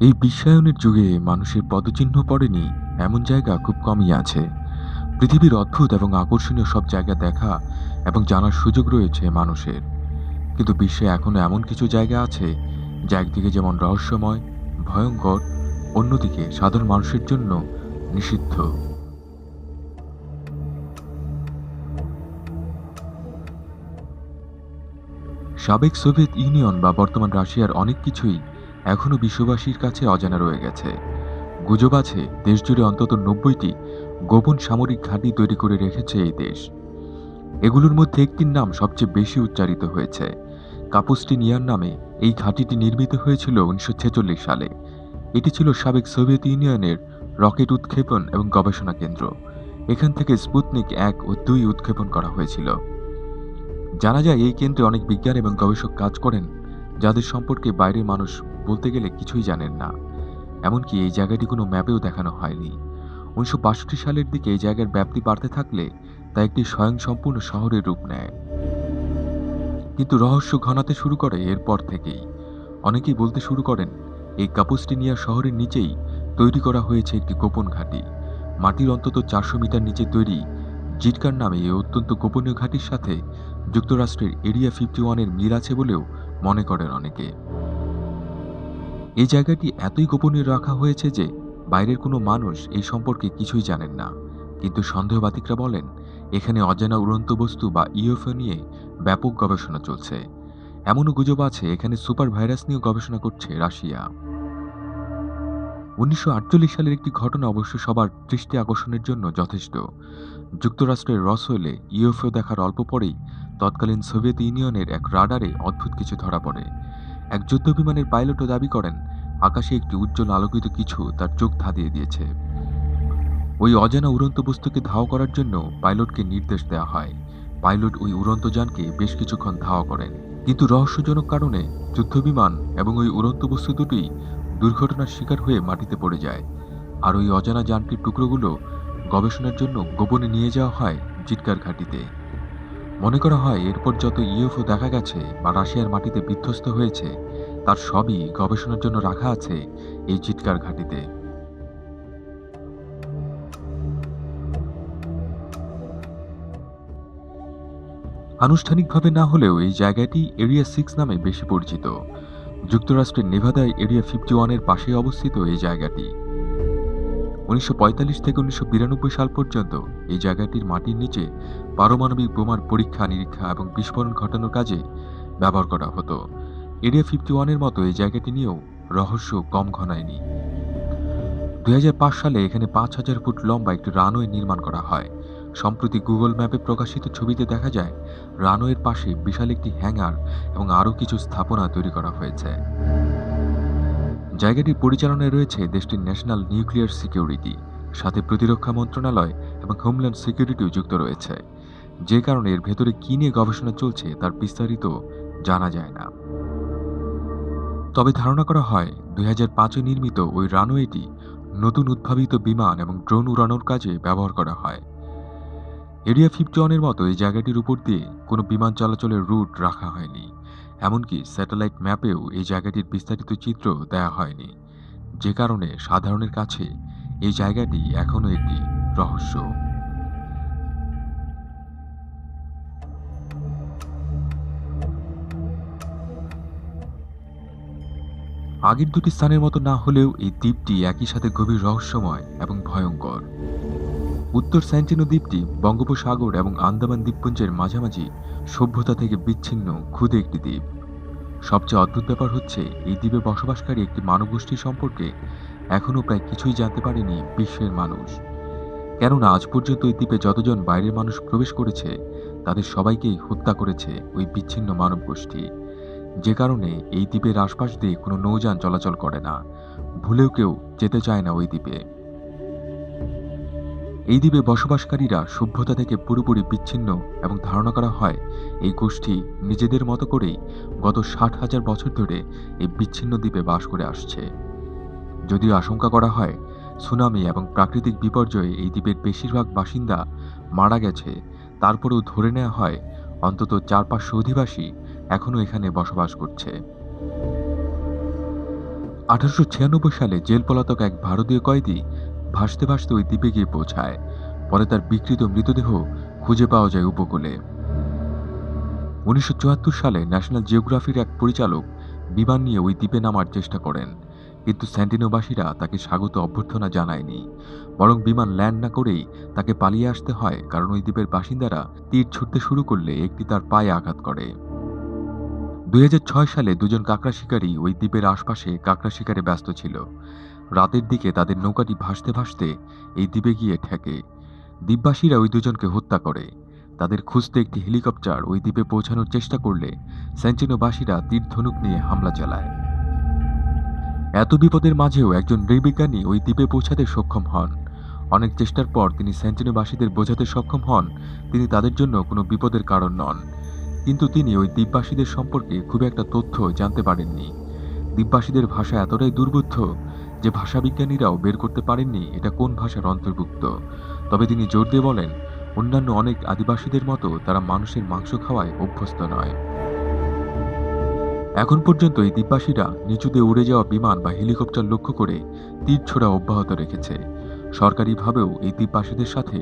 এই বিশ্বায়নের যুগে মানুষের পদচিহ্ন পড়েনি, এমন জায়গা খুব কমই আছে। পৃথিবীর অদ্ভুত এবং আকর্ষণীয় সব জায়গা দেখা এবং জানার সুযোগ রয়েছে মানুষের। কিন্তু বিশ্বে এখনও এমন কিছু জায়গা আছে, যা একদিকে যেমন রহস্যময়, ভয়ঙ্কর, অন্যদিকে সাধারণ মানুষের জন্য নিষিদ্ধ। সাবেক সোভিয়েত ইউনিয়ন বা বর্তমান রাশিয়ার অনেক কিছুই এখনও বিশ্ববাসীর কাছে অজানা রয়ে গেছে। গুজব আছে, দেশজুড়ে অন্তত নব্বইটি গোপন সামরিক ঘাঁটি তৈরি করে রেখেছে এই দেশ। এগুলোর মধ্যে একটির নাম সবচেয়ে বেশি উচ্চারিত হয়েছে। কাপুস্টিনিয়ার নামে এই ঘাঁটিটি নির্মিত হয়েছিল উনিশশো ছেচল্লিশ সালে। এটি ছিল সাবেক সোভিয়েত ইউনিয়নের রকেট উৎক্ষেপণ এবং গবেষণা কেন্দ্র। এখান থেকে স্পুতনিক এক ও দুই উৎক্ষেপণ করা হয়েছিল। জানা যায় এই কেন্দ্রে অনেক বিজ্ঞান এবং গবেষক কাজ করেন, যাদের সম্পর্কে বাইরের মানুষ বলতে গেলে কিছুই জানেন না। এমনকি এই জায়গাটি কোনো ম্যাপেও দেখানো হয়নি। উনিশশো বাষট্টি সালের দিকে এই জায়গার ব্যাপ্তি বাড়তে থাকলে তা একটি স্বয়ংসম্পূর্ণ শহরের রূপ নেয়। কিন্তু রহস্য ঘনাতে শুরু করে এরপর থেকেই। অনেকেই বলতে শুরু করেন, এই কাপুস্টিনিয়া শহরের নিচেই তৈরি করা হয়েছে একটি গোপন ঘাঁটি। মাটির অন্তত চারশো মিটার নিচে তৈরি জিটকার নামে এই অত্যন্ত গোপনীয় ঘাঁটির সাথে যুক্তরাষ্ট্রের এরিয়া ফিফটি ওয়ানের মিল আছে বলেও মনে করেন অনেকে। এই জায়গাটি এতই গোপনীয় রাখা হয়েছে যে বাইরের কোনো মানুষ এই সম্পর্কে কিছুই জানেন না। কিন্তু সন্দেহবাতিকরা বলেন, এখানে অজানা উড়ন্ত বস্তু বা ইউএফও নিয়ে ব্যাপক গবেষণা চলছে। এমনও গুজব আছে, এখানে সুপার ভাইরাস নিয়েও গবেষণা করছে রাশিয়া। উনিশশো আটচল্লিশ সালের একটি ঘটনা অবশ্য সবার দৃষ্টি আকর্ষণের জন্য যথেষ্ট। যুক্তরাষ্ট্রের রসওয়েলে ইউএফও দেখার অল্প পরেই তৎকালীন সোভিয়েত ইউনিয়নের এক রাডারে অদ্ভুত কিছু ধরা পড়ে। এক যুদ্ধবিমানের পাইলটও দাবি করেন, আকাশে একটি উজ্জ্বল আলোকিত কিছু তার চোখ ধাঁধিয়ে দিয়েছে। ওই অজানা উড়ন্ত বস্তুকে ধাওয়া করার জন্য পাইলটকে নির্দেশ দেওয়া হয়। পাইলট ওই উড়ন্ত যানকে বেশ কিছুক্ষণ ধাওয়া করেন। কিন্তু রহস্যজনক কারণে যুদ্ধবিমান এবং ওই উড়ন্ত বস্তু দুটি দুর্ঘটনার শিকার হয়ে মাটিতে পড়ে যায়। আর ওই অজানা যানটির টুকরোগুলো গবেষণার জন্য গোপনে নিয়ে যাওয়া হয় জিটকার ঘাঁটিতে। মনে করা হয় এরপর যত ইউএফও দেখা গেছে বা রাশিয়ার মাটিতে বিধ্বস্ত হয়েছে, তার সবই গবেষণার জন্য রাখা আছে এই চিৎকার ঘাঁটিতে। আনুষ্ঠানিকভাবে না হলেও এই জায়গাটি এরিয়া সিক্স নামে বেশি পরিচিত। যুক্তরাষ্ট্রের নেভাদায় এরিয়া ফিফটি ওয়ানের পাশে অবস্থিত এই জায়গাটি। উনিশশো পঁয়তাল্লিশ থেকে উনিশশো বিরানব্বই সাল পর্যন্ত এই জায়গাটির মাটির নিচে পারমাণবিক বোমার পরীক্ষা, নিরীক্ষা এবং বিস্ফোরণ ঘটানোর কাজে ব্যবহার করা হতো। এরিয়া ফিফটি ওয়ানের মতো এই জায়গাটি নিয়েও রহস্য কম ঘনায়নি। দুই হাজার পাঁচ সালে এখানে পাঁচ হাজার ফুট লম্বা একটি রানওয়ে নির্মাণ করা হয়। সম্প্রতি গুগল ম্যাপে প্রকাশিত ছবিতে দেখা যায়, রানওয়ের পাশে বিশাল একটি হ্যাঙ্গার এবং আরও কিছু স্থাপনা তৈরি করা হয়েছে। জায়গাটির পরিচালনায় রয়েছে দেশটির ন্যাশনাল নিউক্লিয়ার সিকিউরিটি, সাথে প্রতিরক্ষা মন্ত্রণালয় এবং হোমল্যান্ড সিকিউরিটিও যুক্ত রয়েছে। যে কারণে এর ভেতরে কী নিয়ে গবেষণা চলছে তার বিস্তারিত জানা যায় না। তবে ধারণা করা হয়, দুই হাজার পাঁচে নির্মিত ওই রানওয়েটি নতুন উদ্ভাবিত বিমান এবং ড্রোন উড়ানোর কাজে ব্যবহার করা হয়। এরিয়া ফিফটি ওয়ানের মতো এই জায়গাটির উপর দিয়ে কোনো বিমান চলাচলের রুট রাখা হয়নি। এমনকি স্যাটেলাইট ম্যাপেও এই জায়গাটির বিস্তারিত চিত্র দেয়া হয়নি। যে কারণে সাধারণের কাছে এই জায়গাটি এখনও একটি রহস্য। আগের দুটি স্থানের মতো না হলেও এই দ্বীপটি একই সাথে গভীর রহস্যময় এবং ভয়ঙ্কর। উত্তর স্যান্টিনো দ্বীপটি বঙ্গোপসাগর এবং আন্দামান দ্বীপপুঞ্জের মাঝামাঝি সভ্যতা থেকে বিচ্ছিন্ন ক্ষুদে একটি দ্বীপ। সবচেয়ে অদ্ভুত ব্যাপার হচ্ছে, এই দ্বীপে বসবাসকারী একটি মানবগোষ্ঠী সম্পর্কে এখনও প্রায় কিছুই জানতে পারেনি বিশ্বের মানুষ। কেননা আজ পর্যন্ত এই দ্বীপে যতজন বাইরের মানুষ প্রবেশ করেছে, তাদের সবাইকেই হত্যা করেছে ওই বিচ্ছিন্ন মানব গোষ্ঠী যে কারণে এই দ্বীপের আশপাশ দিয়ে কোনো নৌযান চলাচল করে না। ভুলেও কেউ যেতে চায় না ওই দ্বীপে। এই দ্বীপে বসবাসকারীরা সভ্যতা থেকে পুরোপুরি বিচ্ছিন্ন এবং ধারণা করা হয়, এই গোষ্ঠী নিজেদের মতো করেই গত ষাট হাজার বছর ধরে এই বিচ্ছিন্ন দ্বীপে বাস করে আসছে। যদিও আশঙ্কা করা হয়, সুনামি এবং প্রাকৃতিক বিপর্যয়ে এই দ্বীপের বেশিরভাগ বাসিন্দা মারা গেছে, তারপরেও ধরে নেওয়া হয়, অন্তত চার পাঁচশো অধিবাসী এখনও এখানে বসবাস করছে। আঠারোশো ছিয়ানব্বই সালে জেল পলাতক এক ভারতীয় কয়েদি ভাসতে ভাসতে ওই দ্বীপে গিয়ে পৌঁছায়। পরে তার বিকৃত মৃতদেহ খুঁজে পাওয়া যায় উপকূলে। উনিশশো চুয়াত্তর সালে ন্যাশনাল জিওগ্রাফির এক পরিচালক বিমান নিয়ে ওই দ্বীপে নামার চেষ্টা করেন, কিন্তু স্যান্টিনোবাসীরা তাকে স্বাগত অভ্যর্থনা জানায়নি। বরং বিমান ল্যান্ড না করেই তাকে পালিয়ে আসতে হয়, কারণ ওই দ্বীপের বাসিন্দারা তীর ছুটতে শুরু করলে একটি তার পায়ে আঘাত করে। দুই হাজার ছয় সালে দুজন কাঁকড়া শিকারী ওই দ্বীপের আশপাশে কাঁকড়া শিকারে ব্যস্ত ছিল। রাতের দিকে তাদের নৌকাটি ভাসতে ভাসতে এই দ্বীপে গিয়ে ঠেকে। দ্বীপবাসীরা ওই দুজনকে হত্যা করে। তাদের খুঁজতে একটি হেলিকপ্টার ওই দ্বীপে পৌঁছানোর চেষ্টা করলে সেন্টিনোবাসীরা তীর ধনুক নিয়ে হামলা চালায়। এত বিপদের মাঝেও একজন নৃবিজ্ঞানী ওই দ্বীপে পৌঁছাতে সক্ষম হন। অনেক চেষ্টার পর তিনি সেন্টিনোবাসীদের বোঝাতে সক্ষম হন, তিনি তাদের জন্য কোনো বিপদের কারণ নন। কিন্তু তিনি ওই দ্বীপবাসীদের সম্পর্কে খুব একটা তথ্য জানতে পারেননি। দ্বীপবাসীদের ভাষা এতটাই দুর্বোধ্য যে ভাষাবিজ্ঞানীরাও বের করতে পারেননি, এটা কোন ভাষার অন্তর্ভুক্ত? তবে তিনি জোর দিয়ে বলেন, অন্যান্য অনেক আদিবাসীদের মতো তারা মানুষের মাংস খাওয়ায় অভ্যস্ত নয়। এখন পর্যন্ত এই দ্বীপবাসীরা নিচুতে উড়ে যাওয়া বিমান বা হেলিকপ্টার লক্ষ্য করে তীর ছোড়া অব্যাহত রেখেছে। সরকারিভাবেও এই দ্বীপবাসীদের সাথে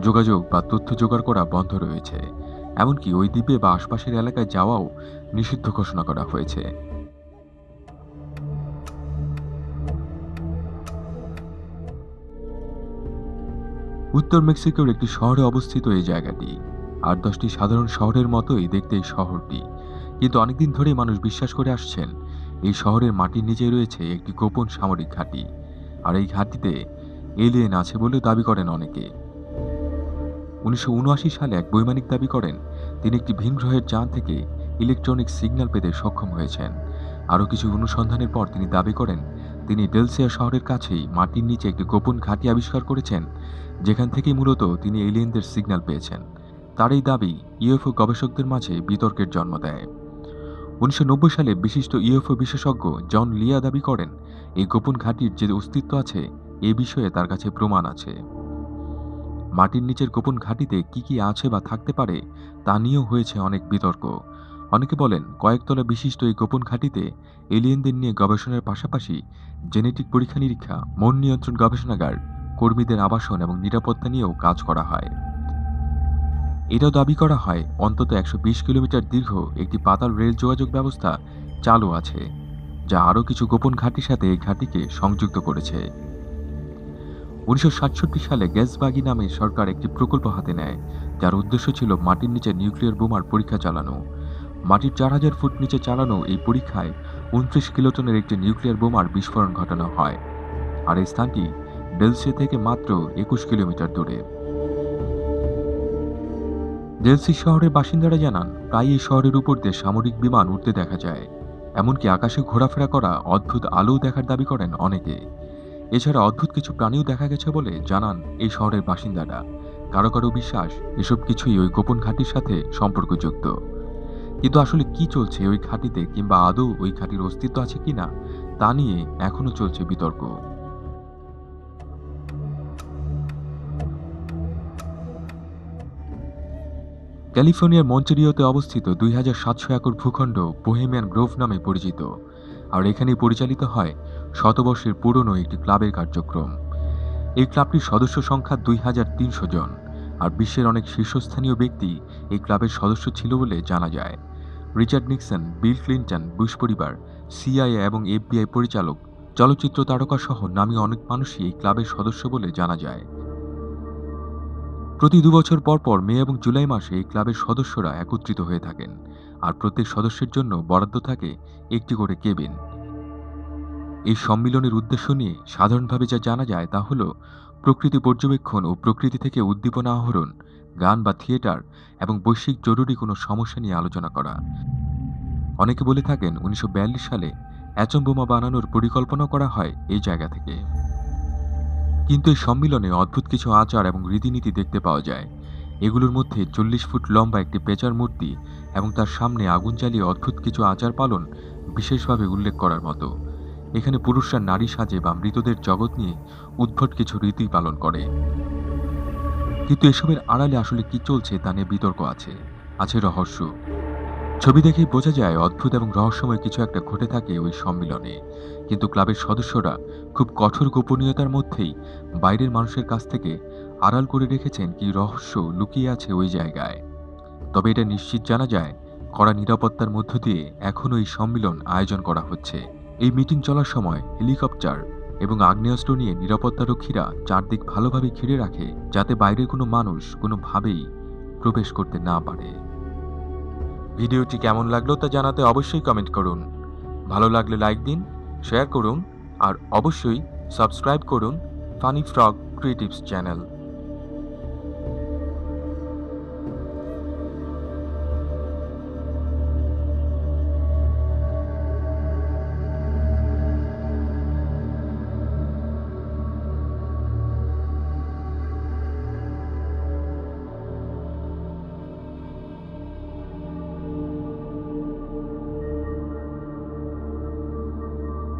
যোগাযোগ বা তথ্য জোগাড় করা বন্ধ রয়েছে। এমনকি ওই দ্বীপে বা আশপাশের এলাকায় যাওয়াও নিষিদ্ধ ঘোষণা করা হয়েছে। উত্তর মেক্সিকোর একটি শহরে অবস্থিত এই জায়গাটি। আর দশটি সাধারণ শহরের মতোই দেখতে এই শহরটি। কিন্তু অনেকদিন ধরেই মানুষ বিশ্বাস করে আসছেন, এই শহরের মাটির নিচে রয়েছে একটি গোপন সামরিক ঘাঁটি। আর এই ঘাঁটিতে এলিয়েন আছে বলে দাবি করেন অনেকে। উনিশশো উনআশি সালে এক বৈমানিক দাবি করেন, তিনি একটি ভিন গ্রহের যান থেকে ইলেকট্রনিক সিগন্যাল পেতে সক্ষম হয়েছেন। আরও কিছু অনুসন্ধানের পর তিনি দাবি করেন, তিনি ডেলসিয়া শহরের কাছেই মাটির নিচে একটি গোপন ঘাঁটি আবিষ্কার করেছেন যেখান থেকে মূলত তিনি এলিয়েনদের সিগন্যাল পেয়েছেন। তার এই দাবি ইউএফও গবেষকদের মাঝে বিতর্কের জন্ম দেয়। উনিশশো নব্বই সালে বিশিষ্ট ইউএফও বিশেষজ্ঞ জন লিয়া দাবি করেন, এই গোপন ঘাঁটির যে অস্তিত্ব আছে, এ বিষয়ে তার কাছে প্রমাণ আছে। মাটির নিচের গোপন ঘাঁটিতে কি কি আছে বা থাকতে পারে, তা নিয়েও হয়েছে অনেক বিতর্ক। অনেকে বলেন কয়েকতলা বিশিষ্ট এই গোপন ঘাঁটিতে এলিয়েনদের নিয়ে গবেষণার পাশাপাশি জেনেটিক পরীক্ষা নিরীক্ষা মন নিয়ন্ত্রণ গবেষণাগার কর্মীদের আবাসন এবং নিরাপত্তা নিয়েও কাজ করা হয়। এটাও দাবি করা হয়, অন্তত একশো বিশ কিলোমিটার দীর্ঘ একটি পাতাল রেল যোগাযোগ ব্যবস্থা চালু আছে, যা আরও কিছু গোপন ঘাঁটির সাথে এই ঘাঁটিকে সংযুক্ত করেছে। উনিশশো সাতষট্টি সালে গ্যাসবাগি নামে সরকার একটি প্রকল্প হাতে নেয়, যার উদ্দেশ্য ছিল মাটির নিচে নিউক্লিয়ার বোমার পরীক্ষা চালানো। মাটির চার হাজার ফুট নিচে চালানো এই পরীক্ষায় উনত্রিশ কিলোটনের একটি নিউক্লিয়ার বোমার বিস্ফোরণ ঘটানো হয়, আর এই স্থানটি ডেলসি থেকে মাত্র একুশ কিলোমিটার দূরে। ডেলসি শহরের বাসিন্দারা জানান, প্রায় এই শহরের উপর দিয়ে সামরিক বিমান উঠতে দেখা যায়। এমনকি আকাশে ঘোরাফেরা করা অদ্ভুত আলো দেখার দাবি করেন অনেকে। এছাড়া অদ্ভুত কিছু প্রাণীও দেখা গেছে বলে জানান এই শহরের বাসিন্দারা। কারও কারও বিশ্বাস, এসব কিছুই ওই গোপন ঘাঁটির সাথে সম্পর্কযুক্ত। কিন্তু আসলে কি চলছে ওই ঘাঁটিতে কিংবা আদৌ ওই ঘাঁটির অস্তিত্ব আছে কিনা, তা নিয়ে এখনও চলছে বিতর্ক। ক্যালিফোর্নিয়ার মন্টেরিওতে অবস্থিত দুই হাজার সাতশো একর ভূখণ্ড বোহেমিয়ান গ্রোভ নামে পরিচিত, আর এখানে পরিচালিত হয় শতবর্ষের পুরনো একটি ক্লাবের কার্যক্রম। এই ক্লাবটির সদস্য সংখ্যা দুই হাজার তিনশো জন, আর বিশ্বের অনেক শীর্ষস্থানীয় ব্যক্তি এই ক্লাবের সদস্য ছিল বলে জানা যায়। Richard Nixon, Bill Clinton, Bush পরিবার, সিআইএ এবং এফবিআই পরিচালক, চলচ্চিত্র তারকা সহ নামী অনেক মানুষই এই ক্লাবের সদস্য বলে জানা যায়। প্রতি দুবছর পর পর মে এবং জুলাই মাসে এই ক্লাবের সদস্যরা একত্রিত হয়ে থাকেন আর প্রত্যেক সদস্যের জন্য বরাদ্দ থাকে একটি করে কেবিন। এই সম্মিলনের উদ্দেশ্য নিয়ে সাধারণভাবে যা জানা যায় তা হল, প্রকৃতি পর্যবেক্ষণ ও প্রকৃতি থেকে উদ্দীপনা আহরণ, গান বা থিয়েটার এবং বৈশ্বিক জরুরি কোনো সমস্যা নিয়ে আলোচনা করা। অনেকে বলে থাকেন, উনিশশো বিয়াল্লিশ সালে অ্যাচম বোমা বানানোর পরিকল্পনা করা হয় এই জায়গা থেকে। কিন্তু এই সম্মিলনে অদ্ভুত কিছু আচার এবং রীতিনীতি দেখতে পাওয়া যায়। এগুলোর মধ্যে চল্লিশ ফুট লম্বা একটি পেঁচার মূর্তি এবং তার সামনে আগুন জ্বালিয়ে অদ্ভুত কিছু আচার পালন বিশেষভাবে উল্লেখ করার মতো। এখানে পুরুষরা নারী সাজে বা মৃতদের জগৎ নিয়ে উদ্ভট কিছু রীতি পালন করে। কিন্তু এসবের আড়ালে আসলে কি চলছে তা নিয়ে বিতর্ক আছে। আছে রহস্য। ছবি দেখেই বোঝা যায় অদ্ভুত এবং রহস্যময় কিছু একটা ঘটে থাকে ওই সম্মেলনে। কিন্তু ক্লাবের সদস্যরা খুব কঠোর গোপনীয়তার মধ্যেই বাইরের মানুষের কাছ থেকে আড়াল করে রেখেছেন কি রহস্য লুকিয়ে আছে ওই জায়গায়। তবে এটা নিশ্চিত জানা যায়, কড়া নিরাপত্তার মধ্য দিয়ে এখনও এই সম্মেলন আয়োজন করা হচ্ছে। এই মিটিং চলার সময় হেলিকপ্টার এবং আগ্নেয়াস্ত্র নিয়ে নিরাপত্তারক্ষীরা চারদিক ভালোভাবে ঘিরে রাখে যাতে বাইরের কোনো মানুষ কোনোভাবেই প্রবেশ করতে না পারে। ভিডিওটি কেমন লাগল তা জানাতে অবশ্যই কমেন্ট করুন। ভালো লাগলে লাইক দিন শেয়ার করুন, আর অবশ্যই সাবস্ক্রাইব করুন ফানি ফ্রগ ক্রিয়েটিভস চ্যানেল